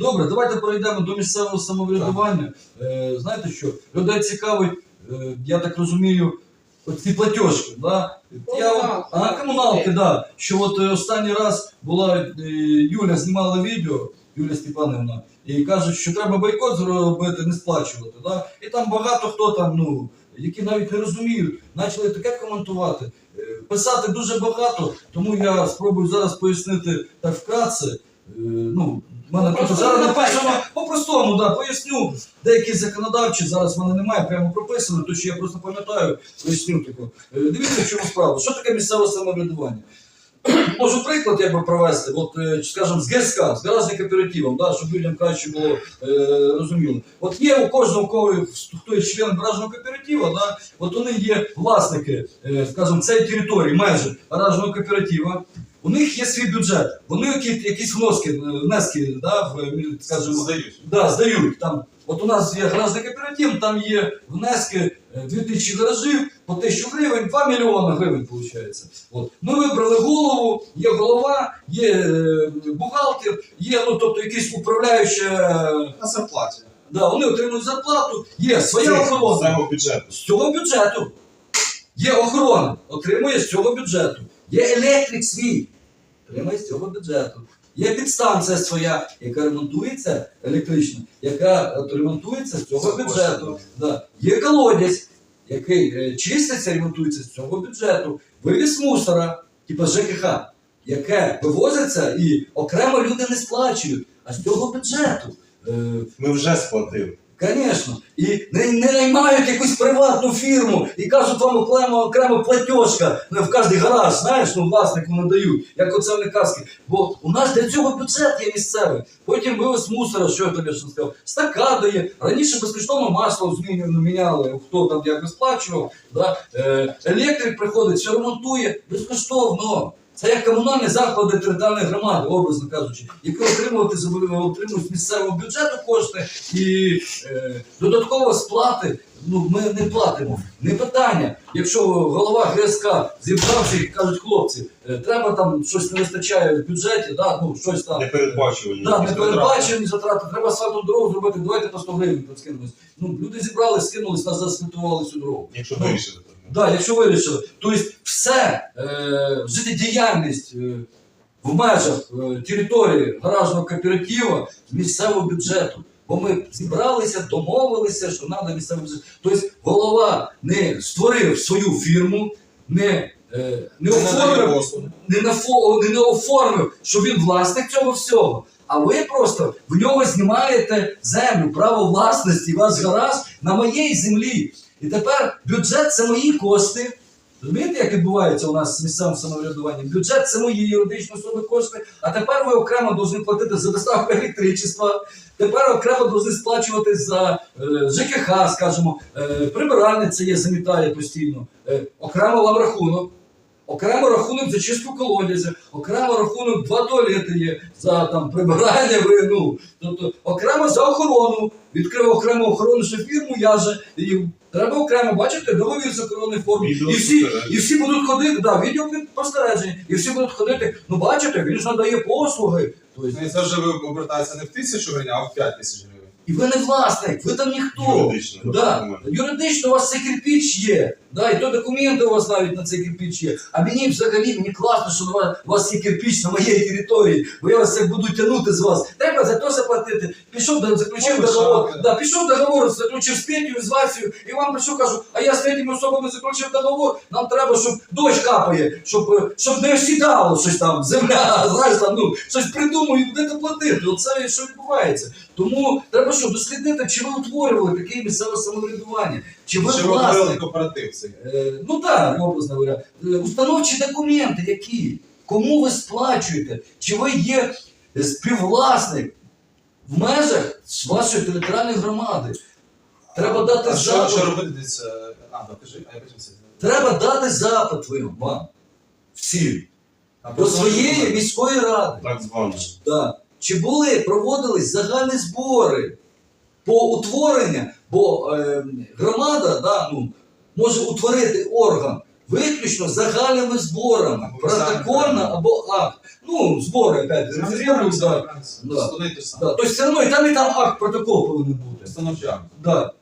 Добре, давайте перейдемо до місцевого самоврядування. Е, знаєте що? Людей цікавить, е, я так розумію, ці платіжки. Да? Я, от- а, комуналки, да. Що от е, останній раз була е, Юля знімала відео, Юля Степанівна, і кажуть, що треба бойкот зробити, не сплачувати. Да? І там багато хто там, ну, які навіть не розуміють, почали таке коментувати. Е, Писати дуже багато, тому я спробую зараз пояснити так вкратце. Е, Ну, в мене тут По-простому зараз давайте. написано по-простому, да, поясню. Деякі законодавчі зараз в мене немає прямо прописано, то що я просто пам'ятаю, поясню таку. Е, Дивіться, в чому справа. Що таке місцеве самоврядування? Можу приклад якби провести, от, е, скажімо, з ГСК, з гаражним кооперативом, да, щоб людям краще було е, розуміло. От є у кожного, у кого хто є член гаражного кооператива, да, от вони є власники, е, скажімо, цієї території, майже гаражного кооператива. У них є свій бюджет, вони які, якісь вноски, е, внески, да, в, е, скажімо, Здають. Да, здають. Там, от у нас є гаражний кооператив, там є внески е, 2000 гаражів по 1000 гривень, 2 мільйони гривень виходить. От. Ми вибрали голову, є голова, є е, бухгалтер, є ну, тобто якийсь управляюча. На зарплаті. Да, вони отримують зарплату, є своя охорона. З цього бюджету. З цього бюджету. Є охорона, отримує з цього бюджету. Є електрик свій, отримує з цього бюджету. Є підстанція своя, яка ремонтується електрична, яка ремонтується з цього бюджету. Да. Є колодязь, який е, чиститься, ремонтується з цього бюджету. Вивіз мусора, типу ЖКХ, яке вивозиться і окремо люди не сплачують, а з цього бюджету. Е, Ми вже сплатили. Звісно. І не, не наймають якусь приватну фірму і кажуть вам окремо, окремо платіжка ну, в кожний гараж, знаєш, ну власнику надають, як оце не казки. Бо у нас для цього бюджет є місцевий. Потім вивез мусора, що я тобі ще сказав, стакади є. Раніше безкоштовно масло змінювали, міняли, хто там як сплачував. Да? Е, електрик приходить, все ремонтує безкоштовно. Це як комунальні заклади територіальної громади, образно кажучи, які отримувати отримують місцевого бюджету кошти і е, додатково сплати. Ну ми не платимо. Не питання. Якщо голова ГСК зібрався і кажуть, хлопці, е, треба там щось не вистачає в бюджеті, да, ну щось там. Не передбачувані. Да, не передбачені затрати, треба асфальтну дорогу зробити, давайте по 100 гривень підскинемось. Ну, люди зібрали, скинулись, нас заасфальтували цю дорогу. Якщо Ну, вирішили. так. Да, якщо вирішили. Тобто все, е, життєдіяльність е, в межах е, території гаражного кооперативу з місцевого бюджету. Бо ми зібралися, домовилися, що треба місцевий бюджет. Тобто голова не створив свою фірму, не, е, не оформив не, нафо- не, не оформив, що він власник цього всього. А ви просто в нього знімаєте землю, право власності, ваш гараж на моїй землі. І тепер бюджет це мої кошти. Розумієте, як відбувається у нас з місцевим самоврядуванням? Бюджет це мої юридичні особи кошти, а тепер ви окремо повинні платити за доставку електричества, тепер окремо повинні сплачувати за е, ЖКХ, скажімо, е, прибиральниця є, замітає постійно, е, окремо вам рахунок. Окремо рахунок за чистку колодязя, окремо рахунок два туалети є за там прибирання, ви, ну, тобто окремо за охорону. Відкрив окрему охоронну ще фірму, я же і треба окремо, бачите, договір з охоронної форми. І всі, і всі будуть ходити, да, відео спостереження, і всі будуть ходити. Ну бачите, він ж надає послуги. Тобто, це вже ви обертається не в тисячу гривень, а в п'ять тисяч гривень. І ви не власник, ви там ніхто. Юридично. Да. Юридично у вас цей кирпіч є. Да, і то документи у вас навіть на цей кирпіч є. А мені взагалі мені класно, що у вас, у вас є кирпіч на моїй території, бо я вас як буду тягнути з вас. Треба за то заплатити. Пішов, да, заключив договор. Да, пішов договор, заключив з Петю, з Васею, і вам прийшов, кажу, а я з третіми особами заключив договор, нам треба, щоб дощ капає, щоб, е, щоб не осідало щось там, земля, знаєш, там, ну, щось придумаю, будете платити. Оце що відбувається. Тому треба що, дослідити, чи ви утворювали таке місцеве самоврядування, чи ви ви власник. кооператив цей. Е, Ну так, образно говоря. Е, Установчі документи які? Кому ви сплачуєте? Чи ви є співвласник в межах вашої територіальної громади? Треба дати А що, що запит. робити десь? е, А, да, кажи, а я потім це. Треба дати запит ви вам. Всім. А До потім- своєї міської ради. Так звано. Да. Чи були проводились загальні збори по утворенню, бо е, громада да, ну, може утворити орган виключно загальними зборами. Протокольно або акт. Ну, збори опять. референдум, да. Да. Да. Тобто все одно і там, і там акт, протокол повинен бути. Акт. Да.